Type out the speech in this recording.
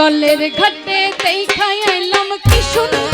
জলের ঘাটে দেখাইলাম কি সুন্দর